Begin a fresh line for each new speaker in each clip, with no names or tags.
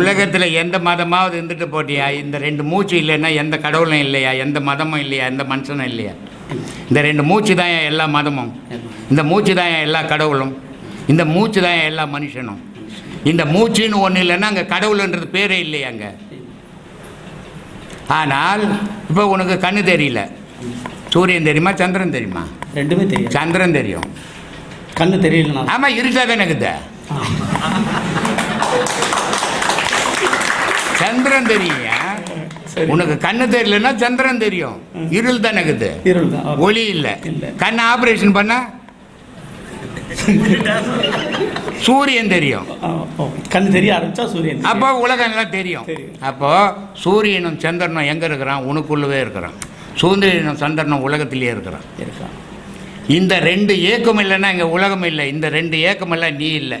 உலகத்தில் எந்த மதமாவது இருந்துட்டு போட்டியா? இந்த ரெண்டு மூச்சு இல்லைன்னா எந்த கடவுளும் இல்லையா? எந்த மதமும் இல்லையா? எந்த மனுஷனும் இல்லையா? இந்த ரெண்டு மூச்சு தான் எல்லா மதமும். இந்த மூச்சு தான் எல்லா கடவுளும். இந்த மூச்சு தான் எல்லா மனுஷனும். இந்த மூச்சுன்னு ஒன்று இல்லைன்னா அங்கே கடவுள்ன்றது பேரே இல்லையா அங்கே? ஆனால் இப்போ உனக்கு கண்ணு தெரியல. சூரியன் தெரியுமா? சந்திரன் தெரியுமா?
ரெண்டுமே தெரியும்
சந்திரன் தெரியும்.
கண்ணு தெரியலண்ணா
ஆமாம் இருட்டா தானே இருக்குது. சந்திரன் தெரியும். உனக்கு கண்ணு தெரியலன்னா சந்திரன் தெரியும். இருள் தானே இருக்குது
இருள் தான்.
ஒளி இல்லை. கண்ணு ஆபரேஷன் பண்ணா? சூரியன் தெரியும்.
கண்ணு தெரிய ஆரம்பிச்சா சூரியன் தெரியும்.
அப்போ உலகம் எல்லாம் தெரியும். அப்போ சூரியனும் சந்திரனும் எங்கே இருக்கிறான்? உனக்குள்ளவே இருக்கிறான். சூரியனும் சந்திரனும் உலகத்திலேயே இருக்கிறான்.
இருக்கா
இந்த ரெண்டு ஏக்கம் இல்லைன்னா இங்கே உலகம் இல்லை. இந்த ரெண்டு ஏக்கம் எல்லாம் நீ இல்லை.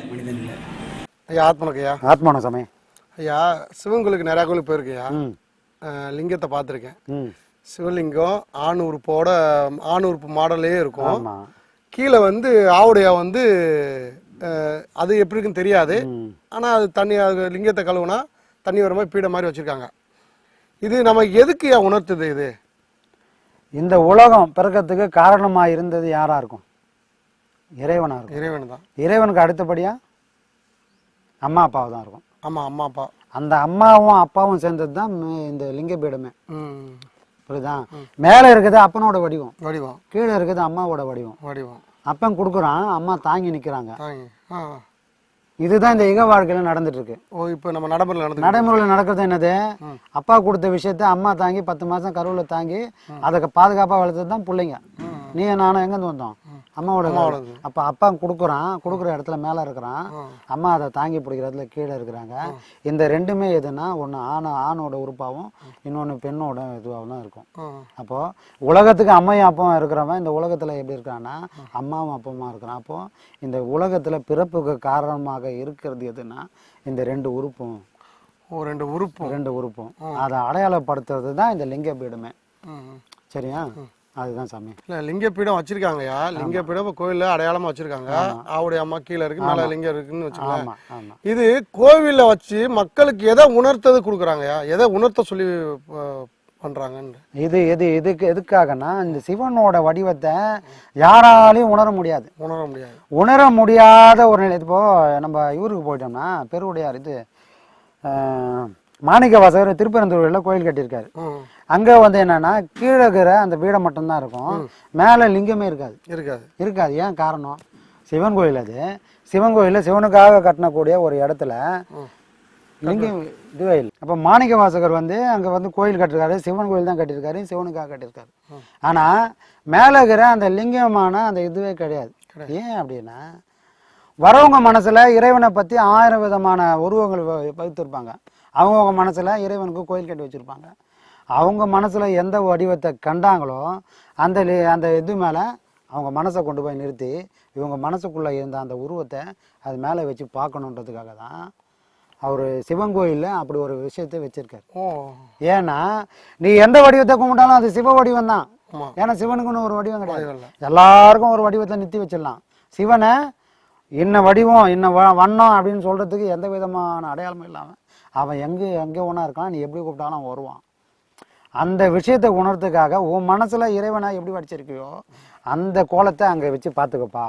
ஆத்மனுக்கு
ஆத்மான சமயம்
ஐயா சிவன் கோயிலுக்கு நிறையா கோயிலுக்கு போயிருக்கையா லிங்கத்தை பார்த்துருக்கேன். சிவலிங்கம் ஆண் உறுப்போட ஆண் உறுப்பு மாடலே இருக்கும் கீழே வந்து ஆவுடையா வந்து அது எப்படி இருக்குன்னு தெரியாது. ஆனால் அது தண்ணி அது லிங்கத்தை கழுவுனா தண்ணி வர மாதிரி பீட மாதிரி வச்சுருக்காங்க. இது நம்ம எதுக்கு ஐயா உணர்த்துது இது?
இந்த உலகம் பிறக்கத்துக்கு காரணமா இருந்தது யாரா இருக்கும்? இறைவனா இருக்கும்.
இறைவன் தான்.
இறைவனுக்கு அடுத்தபடியா அம்மா அப்பாவை தான் இருக்கும்.
ஆமாம் அம்மா அப்பா.
அந்த அம்மாவும் அப்பாவும் சேர்ந்தது தான் இந்த லிங்க பீடமே.
ம்.
புரியுதா? மேலே இருக்குது அப்பனோட வடிவம்.
வடிவம்.
கீழே இருக்குது அம்மாவோட வடிவம்.
வடிவம்.
அப்பன் கொடுக்குறான் அம்மா தாங்கி நிற்கிறாங்க இதுதான் இந்த இக வாழ்க்கையில நடந்துட்டு இருக்கு
ஓ இப்போ நம்ம நடைமுறையில் நடந்து
நடைமுறையில் நடக்கிறது என்னது? அப்பா கொடுத்த விஷயத்த அம்மா தாங்கி பத்து மாசம் கருவுல தாங்கி அதை பாதுகாப்பா வளர்த்தது தான் பிள்ளைங்க நீ நானும் எங்கேருந்து வந்தோம்? அம்மாவோட. அப்ப அப்பா கொடுக்குறான் கொடுக்குற இடத்துல மேல இருக்கிறான். அம்மா அதை தாங்கி பிடிக்கிற இடத்துல கீழே இருக்கிறாங்க. இந்த ரெண்டுமே எதுனா ஒன்று ஆண ஆணோட உறுப்பாகவும் இன்னொன்று பெண்ணோட இதுவாகவும் தான் இருக்கும்.
ஆ.
அப்போ உலகத்துக்கு அம்மையும் அப்பாவும் இருக்கிறவன் இந்த உலகத்துல எப்படி இருக்கான்னா அம்மாவும் அப்பமா இருக்கிறான். அப்போ இந்த உலகத்துல பிறப்புக்கு காரணமாக இருக்கிறது எதுனா இந்த ரெண்டு உறுப்பும்.
ரெண்டு உறுப்பும்.
ரெண்டு உறுப்பும். அதை அடையாளப்படுத்துறது தான் இந்த லிங்க பீடமே. சரியா? அதுதான் சாமி.
இல்ல லிங்க பீடம் வச்சிருக்காங்கய்யா. லிங்க பீடம் இப்ப கோயில்ல அடையாளமா வச்சிருக்காங்க. ஆவுடைய அம்மா கீழே இருக்கு மேல லிங்கம் இருக்குன்னு
ஆமா
இது கோவில்ல வச்சு மக்களுக்கு எதை உணர்த்தது கொடுக்குறாங்கய்யா? எதை உணர்த்த சொல்லி பண்றாங்கன்னு.
இது எது எதுக்கு எதுக்காகனா இந்த சிவனோட வடிவத்தை யாராலையும் உணர முடியாது.
உணர முடியாது.
உணர முடியாத ஒரு நிலை இப்போ நம்ம இவருக்கு போயிட்டோம்னா பெருவுடையார் இது மாணிக்க வாசகர் திருப்பரந்தூரில் கோயில் கட்டியிருக்காரு. அங்க வந்து என்னன்னா கீழே இருக்கிற அந்த பீடம் மட்டும்தான் இருக்கும். மேல லிங்கமே இருக்காது.
இருக்காது.
இருக்காது. ஏன் காரணம்? சிவன் கோயில் அது. சிவன் கோயிலில் சிவனுக்காக கட்டணக்கூடிய ஒரு இடத்துல லிங்கம் இதுவே இல்லை. அப்போ மாணிக்க வாசகர் வந்து அங்கே வந்து கோயில் கட்டிருக்காரு. சிவன் கோயில் தான் கட்டியிருக்காரு. சிவனுக்காக கட்டியிருக்காரு. ஆனால் மேலே இருக்கிற அந்த லிங்கமான அந்த இதுவே கிடையாது. ஏன் அப்படின்னா வரவங்க மனசுல இறைவனை பற்றி ஆயிரம் விதமான உருவங்கள் வைத்திருப்பாங்க. அவங்கவுங்க மனசுல இறைவனுக்கு கோயில் கட்டி வச்சிருப்பாங்க. அவங்க மனசுல எந்த வடிவத்தை கண்டாங்களோ அந்த அந்த இது மேலே அவங்க மனசை கொண்டு போய் நிறுத்தி இவங்க மனசுக்குள்ள இருந்த அந்த உருவத்தை அது மேலே வச்சு பார்க்கணுன்றதுக்காக தான் அவர் சிவன் கோயிலில் அப்படி ஒரு விஷயத்தை வச்சிருக்காரு. ஏன்னா நீ எந்த வடிவத்தை கும்பிட்டாலும் அது சிவ வடிவம் தான். ஏன்னா சிவனுக்குன்னு ஒரு வடிவம் கிடையாது. எல்லாருக்கும் ஒரு வடிவத்தை நிறுத்தி வச்சிடலாம். சிவனை இன்ன வடிவம் இன்ன வ- வண்ணம் அப்படின்னு சொல்றதுக்கு எந்த விதமான அடையாளமும் இல்லாமல் அவன் எங்கே எங்கே ஒன்றா இருக்கான் நீ எப்படி கூப்பிட்டாலும் அவன் வருவான். அந்த விஷயத்தை உணர்றதுக்காக உன் மனசுல இறைவனை எப்படி வடிச்சிருக்கியோ அந்த கோலத்தை அங்கே வச்சு பார்த்துக்கப்பா.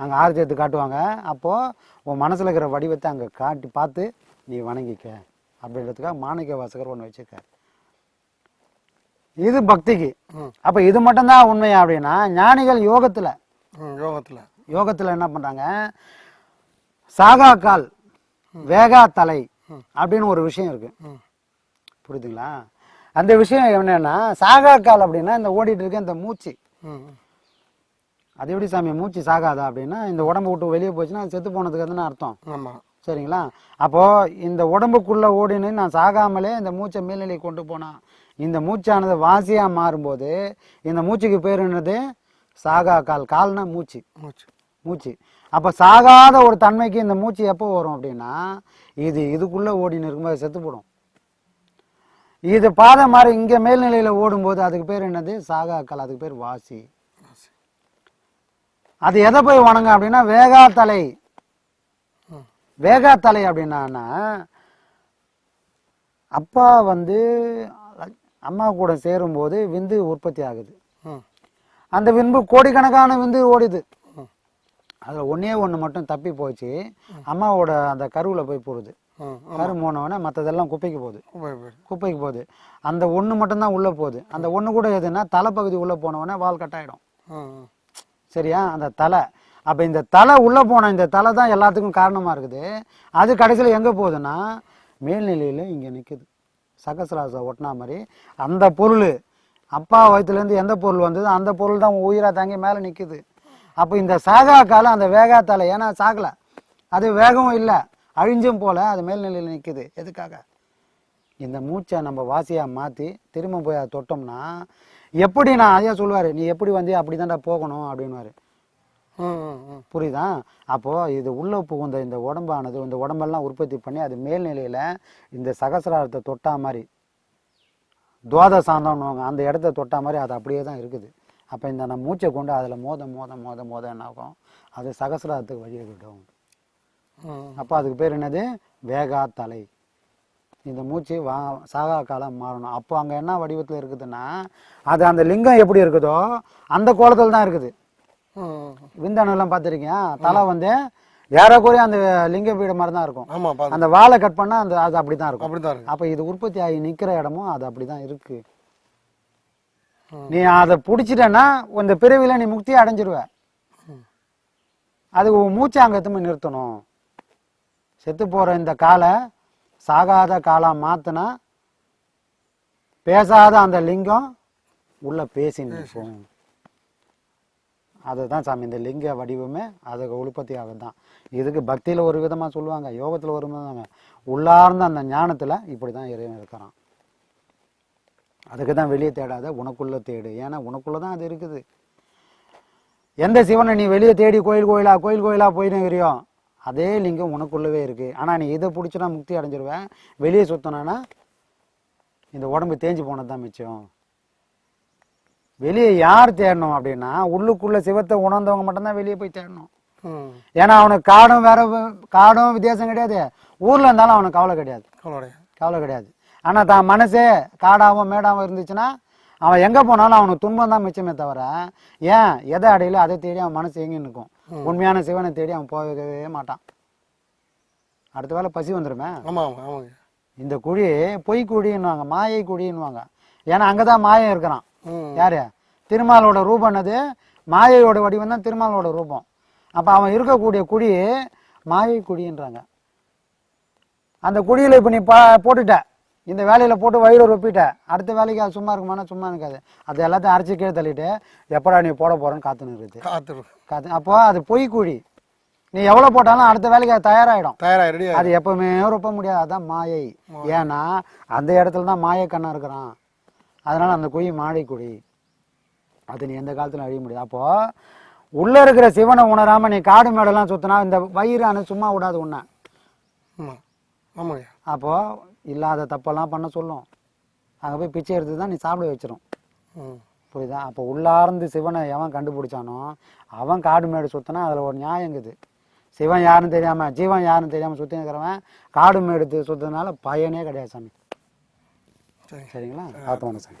அங்கே ஆரத்தி எடுத்து காட்டுவாங்க. அப்போது உன் மனசில் இருக்கிற வடிவத்தை அங்கே காட்டி பார்த்து நீ வணங்கிக்க. அப்படின்றதுக்காக மாணிக்க வாசகர் ஒன்று வச்சிருக்காரு. இது பக்திக்கு. அப்போ இது மட்டும்தான் உண்மையா அப்படின்னா ஞானிகள் யோகத்தில்.
யோகத்துல.
யோகத்தில் என்ன பண்ணுறாங்க சாகா கால் வேகா தலை அப்படின்னு ஒரு விஷயம் இருக்கு. புரியுதுங்களா? அந்த விஷயம் என்னன்னா சாகா கால் அப்படின்னா இந்த ஓடிட்டு இருக்க இந்த மூச்சு. அது எப்படி சாமி மூச்சு சாகாதா அப்படின்னா இந்த உடம்பு விட்டு வெளியே போச்சுன்னா செத்து போனதுக்கு தானே அர்த்தம்.
ஆமா.
சரிங்களா? அப்போ இந்த உடம்புக்குள்ள ஓடினு நான் சாகாமலே இந்த மூச்சை மேல்நிலை கொண்டு போனா இந்த மூச்சானது வாசியா மாறும்போது இந்த மூச்சுக்கு பேர் என்னது? சாகா கால் கால்னா மூச்சு.
மூச்சு.
மூச்சு. அப்போ சாகாத ஒரு தன்மைக்கு இந்த மூச்சு எப்போ வரும் அப்படின்னா இது இதுக்குள்ள ஓடின்னு இருக்கும்போது செத்து போடும். இது பாதை மாதிரி இங்கே மேல்நிலையில் ஓடும்போது அதுக்கு பேர் என்னது? சாகாக்கள். அதுக்கு பேர் வாசி. அது எதை போய் வணங்க அப்படின்னா வேகாத்தலை வேகாத்தலை அப்படின்னா அப்பா வந்து அம்மா கூட சேரும்போது விந்து உற்பத்தி ஆகுது.
ம்
அந்த விந்து கோடிக்கணக்கான விந்து ஓடுது. அதில் ஒன்றே ஒன்று மட்டும் தப்பி போச்சு. அம்மாவோட அந்த கருவில் போய் போடுது.
ம்
கரு போனவொடனே மற்றதெல்லாம் குப்பைக்கு போகுது. குப்பைக்கு போகுது. அந்த ஒன்று மட்டும்தான் உள்ளே போகுது. அந்த ஒன்று கூட எதுன்னா தலைப்பகுதி உள்ளே போனவொடனே வால் கட்டாயிடும் சரியா? அந்த தலை. அப்போ இந்த தலை உள்ளே போன இந்த தலை தான் எல்லாத்துக்கும் காரணமாக இருக்குது. அது கடைசியில் எங்கே போகுதுன்னா மேல்நிலையில் இங்கே நிற்குது சகசிராசை ஒட்டினா மாதிரி அந்த பொருள் அப்பா வயிற்றுலேருந்து எந்த பொருள் வந்ததோ அந்த பொருள் தான் உயிராக தாங்கி மேலே நிற்குது அப்போ இந்த சாகா காலம் அந்த வேகா தலை. ஏன்னா சாகலை. அது வேகவும் இல்லை. அழிஞ்சும் போல அது மேல்நிலையில் நிற்குது எதுக்காக? இந்த மூச்சை நம்ம வாசியாக மாற்றி திரும்ப போய் அதை தொட்டோம்னா எப்படி நான் ஐயா சொல்லுவார் நீ எப்படி வந்து அப்படி தான்டா போகணும்
ம்
புரியுதா? அப்போது இது உள்ளே புகுந்த இந்த உடம்பானது இந்த உடம்பெல்லாம் உற்பத்தி பண்ணி அது மேல்நிலையில் இந்த சகசிராரத்தை தொட்டா மாதிரி துவாத சாந்தம்னுவாங்க அந்த இடத்த தொட்டா மாதிரி அது அப்படியே தான் இருக்குது. அப்போ இந்த நம்ம மூச்சை கொண்டு அதில் மோத மோத மோத மோத என்ன ஆகும் அது சகசிராரத்துக்கு வழியை விடும். அப்போ அதுக்கு பேர் என்னது? வேகா தலை. இந்த மூச்சு வா சாகா காலம் மாறணும். அப்போ அங்கே என்ன வடிவத்தில் இருக்குதுன்னா அது அந்த லிங்கம் எப்படி இருக்குதோ அந்த கோலத்தில் தான் இருக்குது.
ம்
விந்தணுலாம் பார்த்துருக்கீங்க தலை வந்து ஏறக்குறைய அந்த லிங்க பீட மாதிரி தான் இருக்கும். அந்த வாழை கட் பண்ணால் அந்த அது அப்படி தான் இருக்கும்.
அப்படி தான் இருக்கு
அப்போ இது உற்பத்தி ஆகி நிற்கிற இடமும் அது அப்படி தான் இருக்கு.
ம்.
நீ அதை பிடிச்சிட்டேன்னா இந்த பிறவியில் நீ முக்தி அடைஞ்சிருவ. அது மூச்சை அங்கே எத்துமே நிறுத்தணும். செத்து போகிற இந்த காலை சாகாத காலா மாற்றினா பேசாத அந்த லிங்கம் உள்ள பேசி. நிற்கும் அதுதான் சாமி இந்த லிங்க வடிவமே அதுக்கு உற்பத்தி தான். இதுக்கு பக்தியில் ஒரு விதமாக சொல்லுவாங்க யோகத்தில் ஒரு விதமாக உள்ளார்ந்த அந்த ஞானத்தில் இப்படி தான் இறைவன் இருக்கிறான். அதுக்கு தான் வெளியே தேடாத உனக்குள்ள தேடு. ஏன்னா உனக்குள்ள தான் அது இருக்குது. எந்த சிவனை நீ வெளியே தேடி கோயில் கோயிலா கோயில் கோயிலா போயினுங்கிறியோ அதே லிங்கம் உனக்குள்ளவே இருக்கு. ஆனால் நீ இதை பிடிச்சினா முக்தி அடைஞ்சிருவேன். வெளியே சுத்தினா இந்த உடம்பு தேஞ்சு போனது தான் மிச்சம். வெளியே யார் தேடணும் அப்படின்னா உள்ளுக்குள்ள சிவத்தை உணர்ந்தவங்க மட்டும்தான் வெளியே போய் தேடணும். ஏன்னா அவனுக்கு காடும் வேற காடும் வித்தியாசம் கிடையாது. ஊர்ல இருந்தாலும் அவனுக்கு கவலை கிடையாது.
கவலை
கிடையாது. ஆனா தான் மனசே காடாவும் மேடாவும் இருந்துச்சுன்னா அவன் எங்க போனாலும் அவனுக்கு துன்பம் தான் மிச்சமே தவிர ஏன் எதை அடையில அதை தேடி அவன் மனசு எங்கி நிற்கும். உண்மையான சிவனை தேடி அவன் போகவே மாட்டான். அடுத்த வேளை பசி வந்துருமே?
ஆமாம் ஆமாங்க.
இந்த குழி பொய் குழின்னுவாங்க மாயை குழின்னுவாங்க ஏன்னா அங்கதான் மாயம் இருக்கிறான். யாரு? திருமாலோட ரூபம் என்னது? மாயையோட வடிவம் தான் திருமாலோட ரூபம். அப்ப அவன் இருக்கக்கூடிய குழி மாயை குழின்றாங்க அந்த குழியில இப்ப நீ பா போட்டுட்ட. இந்த வேலையில போட்டு வயிறு ரொப்பிட்ட. அடுத்த வேலைக்கு அது சும்மா இருக்குமானா சும்மா இருக்காது. அது எல்லாத்தையும் அரைச்சி கீழே தள்ளிட்டு எப்படா நீ போட போறேன்னு காத்துன்னு இருக்குது.
காத்துரு.
காத்து அப்போ அது பொய் குழி நீ எவ்வளவு போட்டாலும் அடுத்த வேலைக்கு அது தயாராகிடும்
தயாராக
அது எப்பவுமே ரொப்ப முடியாது அதான் மாயை. ஏன்னா அந்த இடத்துல தான் மாயை கண்ணா இருக்கிறான். அதனால அந்த குழி மாழை குழி. அது நீ எந்த காலத்துல அழிய முடியாது. அப்போ உள்ள இருக்கிற சிவனை உணராம நீ காடு மேடெல்லாம் சுத்தினா இந்த வயிறான சும்மா விடாது உன்னை.
ஆமாம் ஆமாங்க
அப்போ இல்லாத தப்பெல்லாம் பண்ண சொல்லும். அங்க போய் பிச்சை எடுத்து தான் நீ சாப்பிட வச்சிரும்.
ம்.
புரியுதா? அப்போ உள்ளார்ந்து சிவனை எவன் கண்டுபிடிச்சானோ அவன் காடு மேடு சுத்தினா அதுல ஒரு நியாயம் இருக்குது. சிவன் யாருன்னு தெரியாம ஜீவன் யாருன்னு தெரியாம சுத்தி இருக்கிறவன் காடு மேடு சுத்ததுனால பயனே கிடையாது சாமி.
சரி.
சரிங்களா? பார்த்து சாமி.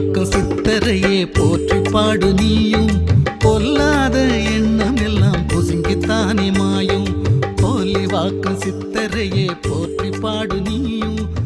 போலிவாக்கம் சித்தரையே போற்றி பாடு நீயும். பொல்லாத எண்ணம் எல்லாம் பொசுங்கித்தானே மாயும். போலி போலிவாக்கம் சித்தரையே போற்றி பாடு நீயும்.